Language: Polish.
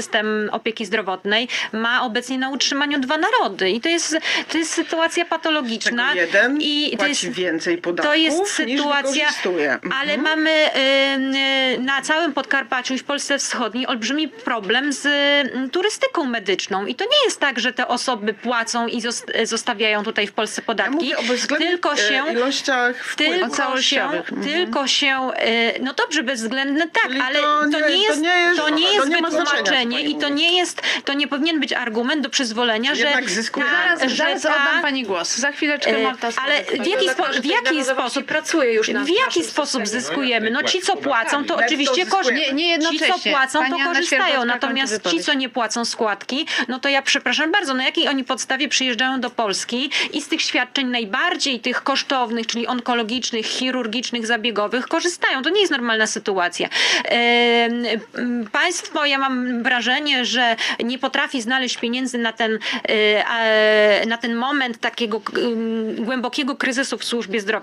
system opieki zdrowotnej ma obecnie na utrzymaniu dwa narody i to jest, to jest sytuacja patologiczna Czego jeden i to jest, więcej podatków to jest sytuacja. Mhm. ale mamy y, na całym Podkarpaciu i w Polsce Wschodniej olbrzymi problem z y, turystyką medyczną i to nie jest tak, że te osoby płacą i zos- zostawiają tutaj w Polsce Ja podatki, o bezwzględnych tylko się e, ilościach tylko się. Mhm. tylko się, y, no dobrze, bezwzględne tak, Czyli ale to to nie- nie jest, to nie jest- to nie to jest nie ma znaczenia, i to nie jest, to nie powinien być argument do przyzwolenia, że Jednak zyskuje. Zaraz, że zaraz ta- oddam pani głos. Za chwileczkę E, Marta. ale w jaki, spo, w jaki sposób pracuje już w jaki sposób zyskujemy? No ci, co płacą, to oczywiście korzystają. Nie- nie Ci, co płacą, to korzystają. Natomiast ci, co nie płacą składki, no to ja przepraszam bardzo, na jakiej oni podstawie przyjeżdżają do Polski i z tych świadczeń najbardziej tych kosztownych, czyli onkologicznych, chirurgicznych, zabiegowych, korzystają. To nie jest normalna sytuacja. Państwo, ja mam wrażenie, że nie potrafi znaleźć pieniędzy na ten, a, na ten moment takiego m, głębokiego kryzysu w służbie zdrowia.